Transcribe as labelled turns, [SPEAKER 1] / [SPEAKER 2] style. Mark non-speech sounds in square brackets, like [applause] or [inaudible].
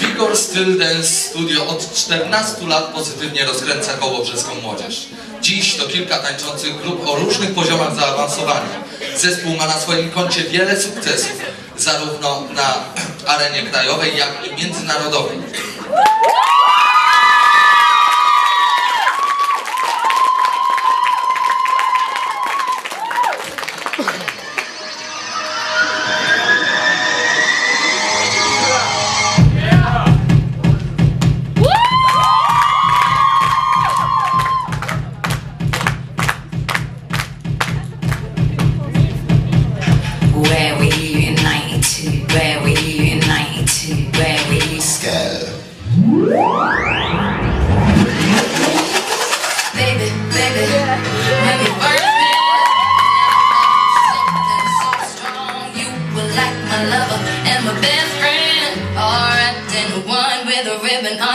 [SPEAKER 1] Igor Styl Dance Studio od 14 lat pozytywnie rozkręca kołobrzeską młodzież. Dziś to kilka tańczących grup o różnych poziomach zaawansowania. Zespół ma na swoim koncie wiele sukcesów, zarówno na [clears throat] arenie krajowej, jak i międzynarodowej.
[SPEAKER 2] my lover and my best friend. Are wrapped in one with a ribbon on